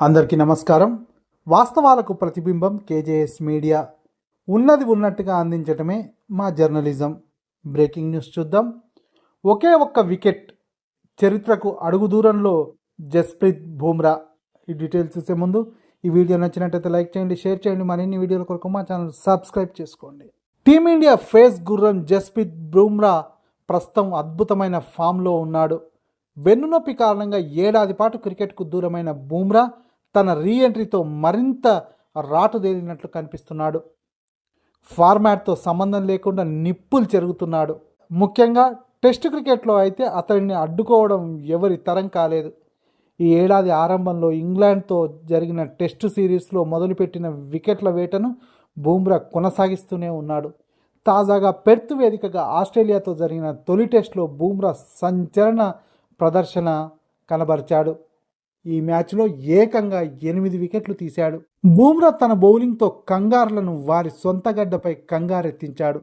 అందరికీ నమస్కారం. వాస్తవాలకు ప్రతిబింబం కేజేఎస్ మీడియా. ఉన్నది ఉన్నట్టుగా అందించటమే మా జర్నలిజం. బ్రేకింగ్ న్యూస్ చూద్దాం. ఒకే ఒక్క వికెట్ చరిత్రకు అడుగు దూరంలో జస్ప్రీత్ బూమ్రా. ఈ డీటెయిల్స్ చూసే ముందు ఈ వీడియో నచ్చినట్టయితే లైక్ చేయండి షేర్ చేయండి మరిన్ని వీడియోల కొరకు మా ఛానల్ సబ్స్క్రైబ్ చేసుకోండి. టీమిండియా ఫేస్ గుర్రం జస్ప్రీత్ బూమ్రా ప్రస్తుతం అద్భుతమైన ఫామ్లో ఉన్నాడు. వెన్నునొప్పి కారణంగా ఏడాది పాటు క్రికెట్కు దూరమైన బూమ్రా తన రీఎంట్రీతో మరింత రాటుదేలినట్లు కనిపిస్తున్నాడు. ఫార్మాట్తో సంబంధం లేకుండా నిప్పులు చెరుగుతున్నాడు. ముఖ్యంగా టెస్ట్ క్రికెట్లో అయితే అతడిని అడ్డుకోవడం ఎవరి తరం కాలేదు. ఈ ఏడాది ఆరంభంలో ఇంగ్లాండ్తో జరిగిన టెస్ట్ సిరీస్లో మొదలుపెట్టిన వికెట్ల వేటను బూమ్రా కొనసాగిస్తూనే ఉన్నాడు. తాజాగా పెర్త్ వేదికగా ఆస్ట్రేలియాతో జరిగిన తొలి టెస్ట్లో బూమ్రా సంచలన ప్రదర్శన కనబరిచాడు. ఈ మ్యాచ్లో ఏకంగా ఎనిమిది వికెట్లు తీశాడు. బూమ్రా తన బౌలింగ్తో కంగారులను వారి సొంత గడ్డపై కంగారెత్తించాడు.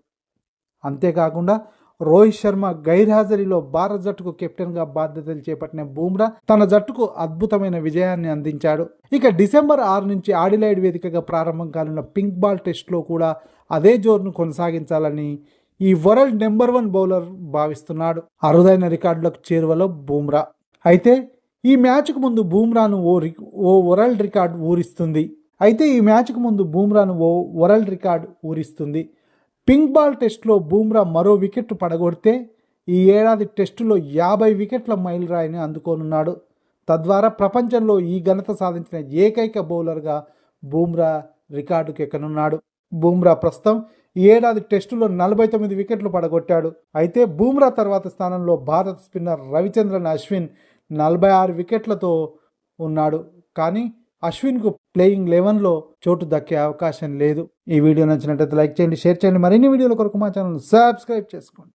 అంతేకాకుండా రోహిత్ శర్మ గైర్హాజరీలో భారత జట్టుకు కెప్టెన్గా బాధ్యతలు చేపట్టిన బూమ్రా తన జట్టుకు అద్భుతమైన విజయాన్ని అందించాడు. ఇక డిసెంబర్ ఆరు నుంచి ఆడిలైడ్ వేదికగా ప్రారంభం కానున్న పింక్ బాల్ టెస్ట్లో కూడా అదే జోరును కొనసాగించాలని ఈ వరల్డ్ నెంబర్ వన్ బౌలర్ భావిస్తున్నాడు. అరుదైన రికార్డులకు చేరువలో బూమ్రా. అయితే ఈ మ్యాచ్కు ముందు బూమ్రాను ఓ రి ఓ వరల్డ్ రికార్డ్ ఊరిస్తుంది. అయితే ఈ మ్యాచ్కు ముందు బూమ్రాను ఓ వరల్డ్ రికార్డ్ ఊరిస్తుంది. పింక్ బాల్ టెస్ట్లో బూమ్రా మరో వికెట్ పడగొడితే ఈ ఏడాది టెస్టులో యాభై వికెట్ల మైలురాయిని అందుకోనున్నాడు. తద్వారా ప్రపంచంలో ఈ ఘనత సాధించిన ఏకైక బౌలర్గా బూమ్రా రికార్డుకు ఎక్కనున్నాడు. బూమ్రా ప్రస్తుతం ఈ ఏడాది టెస్టులో నలభై తొమ్మిది వికెట్లు పడగొట్టాడు. అయితే బూమ్రా తర్వాత స్థానంలో భారత స్పిన్నర్ రవిచంద్రన్ అశ్విన్ నలభై ఆరు వికెట్లతో ఉన్నాడు. కానీ అశ్విన్కు ప్లేయింగ్ లెవెన్లో చోటు దక్కే అవకాశం లేదు. ఈ వీడియో నచ్చినట్లయితే లైక్ చేయండి షేర్ చేయండి. మరిన్ని వీడియోల కొరకు మా ఛానల్ సబ్స్క్రైబ్ చేసుకోండి.